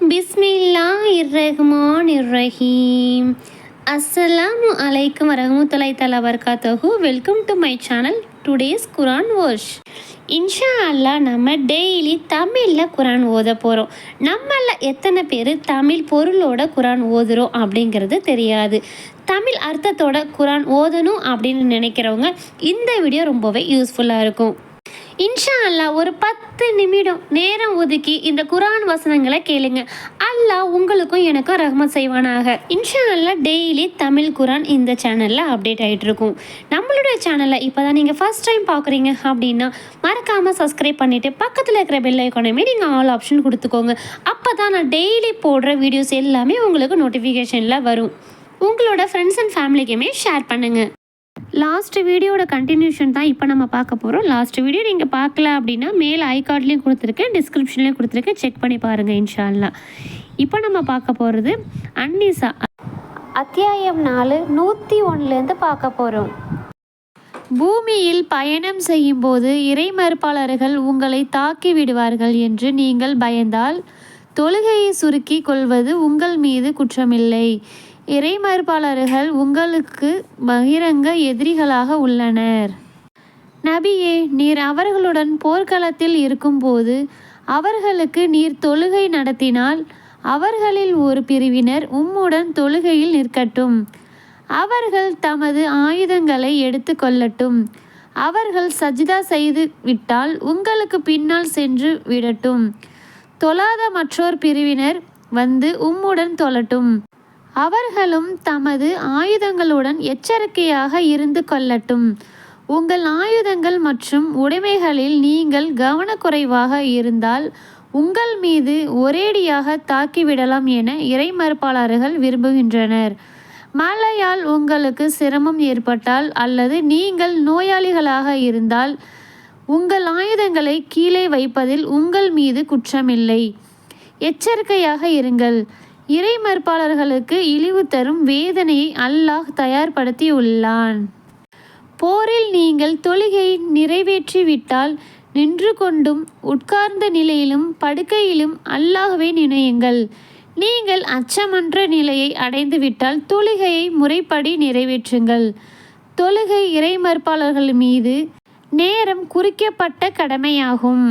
பிஸ்மில்லா இர்ரஹ்மான் இர்ரஹீம் அஸ்ஸலாமு அலைக்கும் வரஹமத்துல்லாஹி தலா வர்காத்தஹு welcome to my channel today's Quran wash இன்ஷா அல்லாஹ் நம்ம டெய்லி தமிழில் குரான் ஓத போகிறோம் நம்மள எத்தனை பேர் தமிழ் பொருளோட குரான் ஓதுறோம் அப்படிங்கிறது தெரியாது. தமிழ் அர்த்தத்தோட குரான் ஓதணும் அப்படின்னு நினைக்கிறவங்க இந்த வீடியோ ரொம்பவே யூஸ்ஃபுல்லாக இருக்கும். இன்ஷா அல்லாஹ் ஒரு பத்து நிமிடம் நேரம் ஒதுக்கி இந்த குரான் வசனங்களை கேளுங்க. அல்லாஹ் உங்களுக்கும் எனக்கும் ரஹ்மத் செய்வானாக. இன்ஷா அல்லாஹ் டெய்லி தமிழ் குரான் இந்த சேனலில் அப்டேட் ஆகிட்டு இருக்கும். நம்மளுடைய சேனலை இப்போ தான் நீங்கள் ஃபஸ்ட் டைம் பார்க்குறீங்க அப்படின்னா மறக்காமல் சப்ஸ்கிரைப் பண்ணிவிட்டு பக்கத்தில் இருக்கிற பெல் ஐக்கானமே நீங்கள் ஆல் ஆப்ஷன் கொடுத்துக்கோங்க. அப்போ தான் நான் டெய்லி போடுற வீடியோஸ் எல்லாமே உங்களுக்கு நோட்டிஃபிகேஷனில் வரும். உங்களோட ஃப்ரெண்ட்ஸ் அண்ட் ஃபேமிலிக்குமே ஷேர் பண்ணுங்கள் லாஸ்ட் வீடியோட கண்டினியூஷன் தான் இப்போ நம்ம பார்க்க போகிறோம் லாஸ்ட் வீடியோ நீங்கள் பார்க்கல அப்படின்னா மேல் ஐ கார்ட்லேயும் கொடுத்துருக்கேன் டிஸ்கிரிப்ஷன்லேயும் கொடுத்துருக்கேன். செக் பண்ணி பாருங்கள் இன்ஷா அல்லாஹ் இப்போ நம்ம பார்க்க போகிறது அன்னிசா. அத்தியாயம் நாலு நூற்றி ஒன்றுலேருந்து பார்க்க போகிறோம் பூமியில் பயணம் செய்யும்போது இறைமறுப்பாளர்கள் உங்களை தாக்கி விடுவார்கள் என்று நீங்கள் பயந்தால் தொழுகையை சுருக்கி கொள்வது உங்கள் மீது குற்றமில்லை. இறைமறுப்பாளர்கள் உங்களுக்கு பகிரங்க எதிரிகளாக உள்ளனர். நபியே நீர் அவர்களுடன் போர்க்களத்தில் இருக்கும்போது அவர்களுக்கு நீர் தொழுகை நடத்தினால் அவர்களில் ஒரு பிரிவினர் உம்முடன் தொழுகையில் நிற்கட்டும். அவர்கள் தமது ஆயுதங்களை எடுத்து கொள்ளட்டும். அவர்கள் சஜிதா செய்து விட்டால் உங்களுக்கு பின்னால் சென்று விடட்டும். தொழாத மற்றொரு பிரிவினர் வந்து உம்முடன் தொழட்டும். அவர்களும் தமது ஆயுதங்களுடன் எச்சரிக்கையாக இருந்து கொள்ளட்டும். உங்கள் ஆயுதங்கள் மற்றும் உடைமைகளில் நீங்கள் கவனக்குறைவாக இருந்தால் உங்கள் மீது ஒரேடியாக தாக்கிவிடலாம் என இறைமறுப்பாளர்கள் விரும்புகின்றனர். மழையால் உங்களுக்கு சிரமம் ஏற்பட்டால் அல்லது நீங்கள் நோயாளிகளாக இருந்தால் உங்கள் ஆயுதங்களை கீழே வைப்பதில் உங்கள் மீது குற்றமில்லை. எச்சரிக்கையாக இருங்கள். இறை மறுப்பாளர்களுக்கு இழிவு தரும் வேதனையை அல்லாஹ் தயார்படுத்தியுள்ளான். போரில் நீங்கள் தொழுகை நிறைவேற்றிவிட்டால் நின்று கொண்டும் உட்கார்ந்த நிலையிலும் படுக்கையிலும் அல்லாகவே நினையுங்கள். நீங்கள் அச்சமன்ற நிலையை அடைந்துவிட்டால் தொழுகையை முறைப்படி நிறைவேற்றுங்கள். தொழுகை இறை மறுப்பாளர்கள் மீது நேரம் குறிக்கப்பட்ட கடமையாகும்.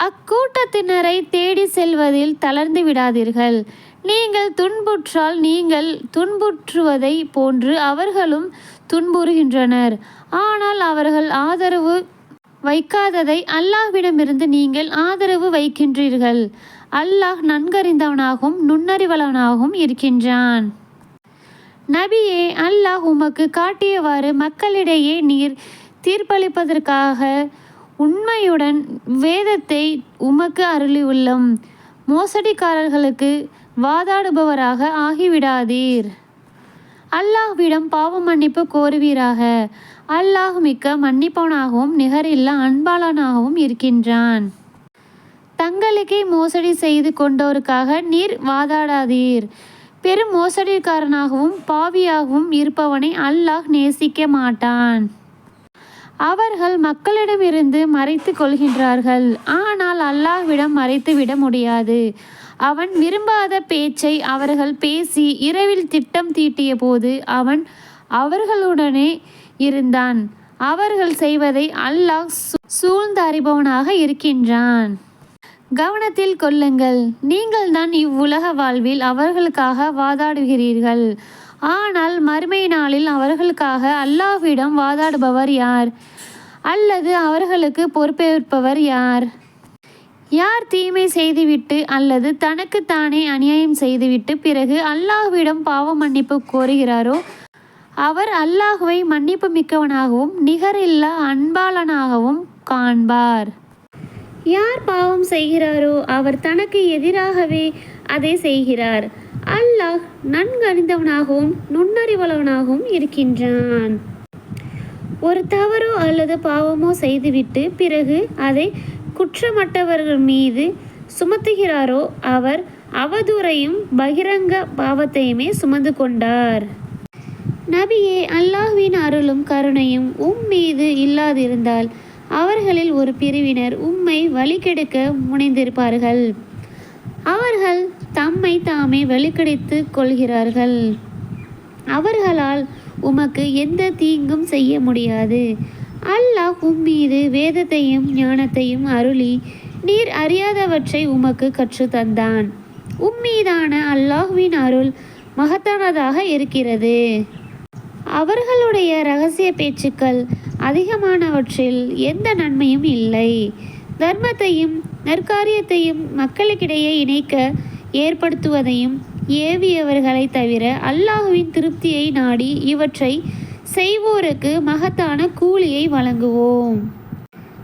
அக்கூட்டத்தினரை தேடி செல்வதில் தளர்ந்து விடாதீர்கள். நீங்கள் துன்புற்றால் நீங்கள் துன்புற்றுவதை போன்று அவர்களும் துன்புறுகின்றனர். ஆனால் அவர்கள் ஆதரவு வைக்காததை அல்லாஹ்விடமிருந்து நீங்கள் ஆதரவு வைக்கின்றீர்கள். அல்லாஹ் நன்கறிந்தவனாகவும் நுண்ணறிவலவனாகவும் இருக்கின்றான். நபியே அல்லாஹ் உமக்கு காட்டியவாறு மக்களிடையே நீர் தீர்ப்பளிப்பதற்காக உண்மையுடன் வேதத்தை உமக்கு அருளியுள்ளோம். மோசடிக்காரர்களுக்கு வாதாடுபவராக ஆகிவிடாதீர். அல்லாஹ்விடம் பாவ மன்னிப்பு கோருவீராக. அல்லாஹ் மிக்க மன்னிப்பவனாகவும் நிகரில்லா அன்பாளனாகவும் இருக்கின்றான். தங்களுக்கே மோசடி செய்து கொண்டோருக்காக நீர் வாதாடாதீர். பெரும் மோசடிக்காரனாகவும் பாவியாகவும் இருப்பவனை அல்லாஹ் நேசிக்க மாட்டான். அவர்கள் மக்களிடமிருந்து மறைத்து கொள்கின்றார்கள். ஆனால் அல்லாஹ்விடம் மறைத்து விட முடியாது. அவன் விரும்பாத பேச்சை அவர்கள் பேசி இரவில் திட்டம் தீட்டிய போது அவன் அவர்களுடனே இருந்தான். அவர்கள் செய்வதை அல்லாஹ் சூ- சூழ்ந்து அறிபவனாக இருக்கின்றான். கவனத்தில் கொள்ளுங்கள். நீங்கள் தான் இவ்வுலக வாழ்வில் அவர்களுக்காக வாதாடுகிறீர்கள். ஆனால் மறுமை நாளில் அவர்களுக்காக அல்லாஹ்விடம் வாதாடுபவர் யார்? அல்லது அவர்களுக்கு பொறுப்பேற்பவர் யார்? யார் தீமை செய்துவிட்டு அல்லது தனக்குத்தானே அநியாயம் செய்துவிட்டு பிறகு அல்லாஹ்விடம் பாவ மன்னிப்பு கோருகிறாரோ? அவர் அல்லாஹுவை மன்னிப்பு மிக்கவனாகவும் நிகரில்லா அன்பாளனாகவும் காண்பார். யார் பாவம் செய்கிறாரோ அவர் தனக்கு எதிராகவே அதை செய்கிறார். அல்லாஹ் நன்கறிந்தவனாகவும் நுண்ணறிவளவனாகவும் இருக்கின்றான். ஒரு தவறோ அல்லது பாவமோ செய்துவிட்டு பிறகு அதை குற்றமற்றவர்கள் மீது சுமத்துகிறாரோ அவர் அவதூறையும் பகிரங்க பாவத்தையுமே சுமந்து கொண்டார். நபியே அல்லாஹ்வின் அருளும் கருணையும் உம் மீது இல்லாதிருந்தால் அவர்களில் ஒரு பிரிவினர் உம்மை வழிகெடுக்க முனைந்திருப்பார்கள். அவர்கள் தம்மை தாமே வெளிக்கடித்து கொள்கிறார்கள். அவர்களால் உமக்கு எந்த தீங்கும் செய்ய முடியாது. அல்லாஹ் உம்மீது வேதத்தையும் ஞானத்தையும் அருளி நீர் அறியாதவற்றை உமக்கு கற்று தந்தான். உம்மீதான அல்லாஹ்வின் அருள் மகத்தானதாக இருக்கிறது. அவர்களுடைய ரகசிய பேச்சுக்கள் அதிகமானவற்றில் எந்த நன்மையும் இல்லை. தர்மத்தையும் நற்காரியத்தையும் மக்களுக்கிடையே இணைக்க ஏற்படுத்துவதையும் ஏவியவர்களை தவிர அல்லாஹுவின் திருப்தியை நாடி இவற்றை செய்வோருக்கு மகத்தான கூலியை வழங்குவோம்.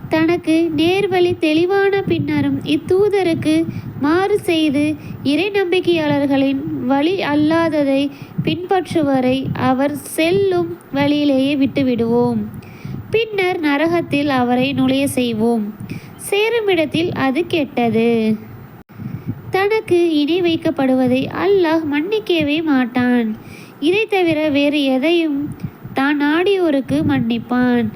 தனக்கு நேர்வழி தெளிவான பின்னரும் இத்தூதருக்கு மாறு செய்து இறை நம்பிக்கையாளர்களின் வழி அல்லாததை பின்பற்றுவரை அவர் செல்லும் வழியிலேயே விட்டுவிடுவோம். பின்னர் நரகத்தில் அவரை நுழைய செய்வோம். சேருமிடத்தில் அது கெட்டது. தனக்கு இணை வைக்கப்படுவதை அல்லாஹ் மன்னிக்கவே மாட்டான். இதை தவிர வேறு எதையும் தான் நாடியோருக்கு மன்னிப்பான்.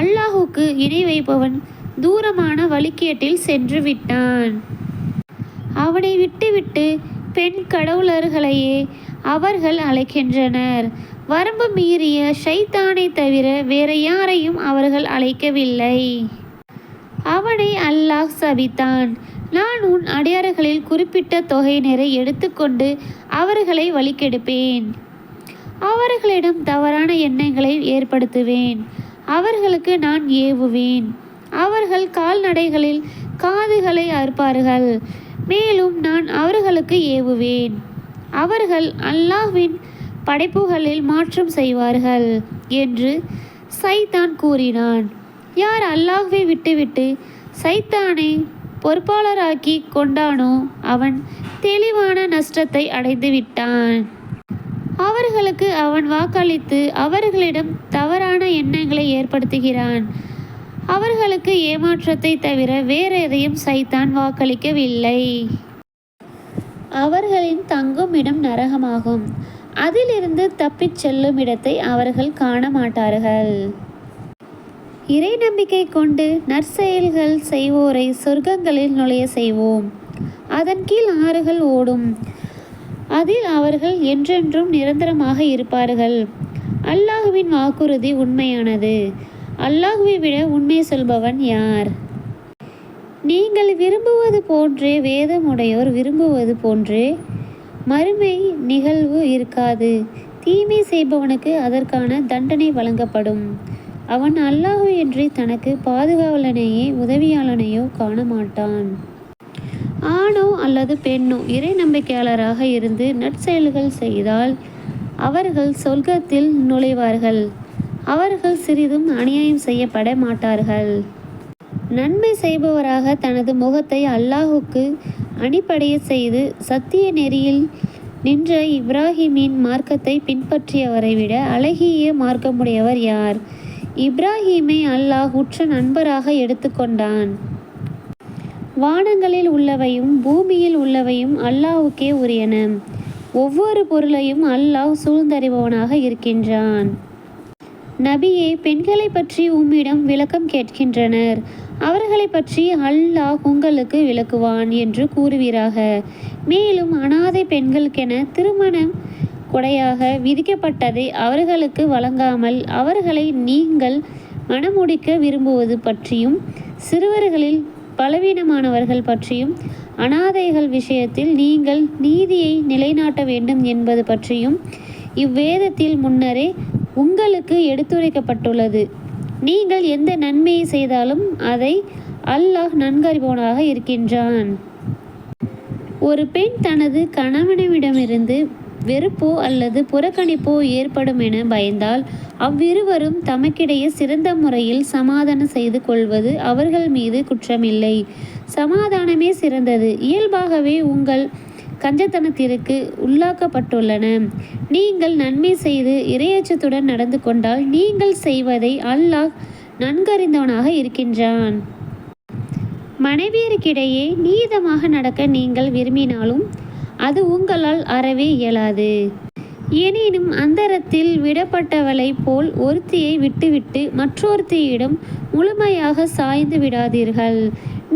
அல்லாஹுக்கு இணை வைப்பவன் தூரமான வழிகேட்டில் சென்று விட்டான். அவனை விட்டுவிட்டு பெண் கடவுளர்களையே அவர்கள் அழைக்கின்றனர். வரம்பு மீறிய ஷைத்தானை தவிர வேற யாரையும் அவர்கள் அழைக்கவில்லை. அவனை அல்லாஹ் சபித்தான். நான் உன் அடையாறுகளில் குறிப்பிட்ட தொகையினரை எடுத்துக்கொண்டு அவர்களை வழிக்கெடுப்பேன் அவர்களிடம் தவறான எண்ணங்களை ஏற்படுத்துவேன். அவர்களுக்கு நான் ஏவுவேன். அவர்கள் கால்நடைகளில் காதுகளை அறுப்பார்கள். மேலும் நான் அவர்களுக்கு ஏவுவேன். அவர்கள் அல்லாஹ்வின் படைப்புகளில் மாற்றம் செய்வார்கள் என்று சைத்தான் கூறினான். யார் அல்லாஹ்வை விட்டுவிட்டு சைத்தானை பொறுப்பாளராக்கி கொண்டானோ அவன் தெளிவான நஷ்டத்தை அடைந்து விட்டான். அவர்களுக்கு அவன் வாக்களித்து அவர்களிடம் தவறான எண்ணங்களை ஏற்படுத்துகிறான். அவர்களுக்கு ஏமாற்றத்தை தவிர வேற எதையும் சைத்தான் வாக்களிக்கவில்லை. அவர்களின் தங்கும் இடம் நரகமாகும். அதிலிருந்து தப்பிச் செல்லும் இடத்தை அவர்கள் காண மாட்டார்கள். இறை நம்பிக்கை கொண்டு நற்செயல்கள் செய்வோரை சொர்க்கங்களில் நுழைய செய்வோம். அதன் கீழ் ஆறுகள் ஓடும். அதில் அவர்கள் என்றென்றும் நிரந்தரமாக இருப்பார்கள். அல்லாஹுவின் வாக்குறுதி உண்மையானது. அல்லாஹுவை விட உண்மை சொல்பவன் யார்? நீங்கள் விரும்புவது போன்றே வேதமுடையோர் விரும்புவது போன்றே மறுமை நிகழ்வு இருக்காது. தீமை செய்பவனுக்கு அதற்கான தண்டனை வழங்கப்படும். அவன் அல்லாஹு என்று தனக்கு பாதுகாவலனையே உதவியாளனையோ காண மாட்டான் ஆணோ அல்லது பெண்ணோ இறை நம்பிக்கையாளராக இருந்து நற்செயல்கள் செய்தால் அவர்கள் சொர்க்கத்தில் நுழைவார்கள். அவர்கள் சிறிதும் அநியாயம் செய்யப்பட மாட்டார்கள். நன்மை செய்பவராக தனது முகத்தை அல்லாஹுக்கு அணிபடைய செய்து சத்திய நெறியில் நின்ற இப்ராஹிமின் மார்க்கத்தை பின்பற்றியவரை விட அழகிய மார்க்கமுடையவர் யார்? இப்ராஹீமை அல்லாஹ் உற்ற நண்பராக எடுத்துக்கொண்டான். வானங்களில் உள்ளவையும் பூமியில் உள்ளவையும் அல்லாஹுக்கே உரியன. ஒவ்வொரு பொருளையும் அல்லாஹ் சூழ்ந்தறிபவனாக இருக்கின்றான். நபியே பெண்களை பற்றி உம்மிடம் விளக்கம் கேட்கின்றனர். அவர்களை பற்றி அல்லாஹ் உங்களுக்கு விளக்குவான் என்று கூறுவீராக. மேலும் அனாதை பெண்களுக்கென திருமணம் கொடையாக விதிக்கப்பட்டதை அவர்களுக்கு வழங்காமல் அவர்களை நீங்கள் மணமுடிக்க விரும்புவது பற்றியும் சிறுவர்களில் பலவீனமானவர்கள் பற்றியும் அனாதைகள் விஷயத்தில் நீங்கள் நீதியை நிலைநாட்ட வேண்டும் என்பது பற்றியும் இவ்வேதத்தில் முன்னரே உங்களுக்கு எடுத்துரைக்கப்பட்டுள்ளது. நீங்கள் எந்த நன்மையை செய்தாலும் அதை அல்லாஹ் நன்கறிபவனாக இருக்கின்றான். ஒரு பெண் தனது கணவனிடமிருந்து வெறுப்போ அல்லது புறக்கணிப்போ ஏற்படும் என பயந்தால் அவ்விருவரும் தமக்கிடையே சிறந்த முறையில் சமாதானம் செய்து கொள்வது அவர்கள் மீது குற்றமில்லை. சமாதானமே சிறந்தது. இயல்பாகவே உங்கள் கஞ்சத்தனத்திற்கு உள்ளாக்கப்பட்டுள்ளன. நீங்கள் நன்மை செய்து இரையச்சத்துடன் நடந்து கொண்டால் நீங்கள் செய்வதை அல்லாஹ் நன்கறிந்தவனாக இருக்கின்றான். மனைவியருக்கிடையே நீதமாக நடக்க நீங்கள் விரும்பினாலும் அது உங்களால் அறவே இயலாது. எனினும் அந்தரத்தில் விடப்பட்டவளைப் போல் ஒருத்தியை விட்டுவிட்டு மற்றொருத்தியிடம் முழுமையாக சாய்ந்து விடாதீர்கள்.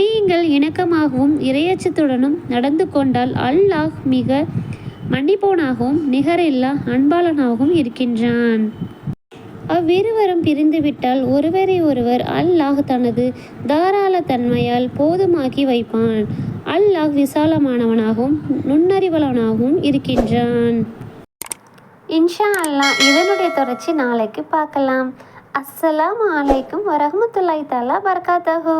நீங்கள் இணக்கமாகவும் இரையச்சத்துடனும் நடந்து கொண்டால் அல்லாஹ் மிக மன்னிப்போனாகவும் நிகரில்லா அன்பாளனாகவும் இருக்கின்றான். அவ்விருவரும் பிரிந்துவிட்டால் ஒருவரை ஒருவர் அல்லாஹ் தனது தாராள தன்மையால் போதுமாக்கி வைப்பான். அல்லாஹ் விசாலமானவனாகவும் நுண்ணறிவளவனாகவும் இருக்கின்றான். இன்ஷா அல்லாஹ் இதனுடைய தொடர்ச்சி நாளைக்கு பார்க்கலாம். அஸ்ஸலாமு அலைக்கும் வரமத்துல்லாய் தாலா பர்காத்தஹூ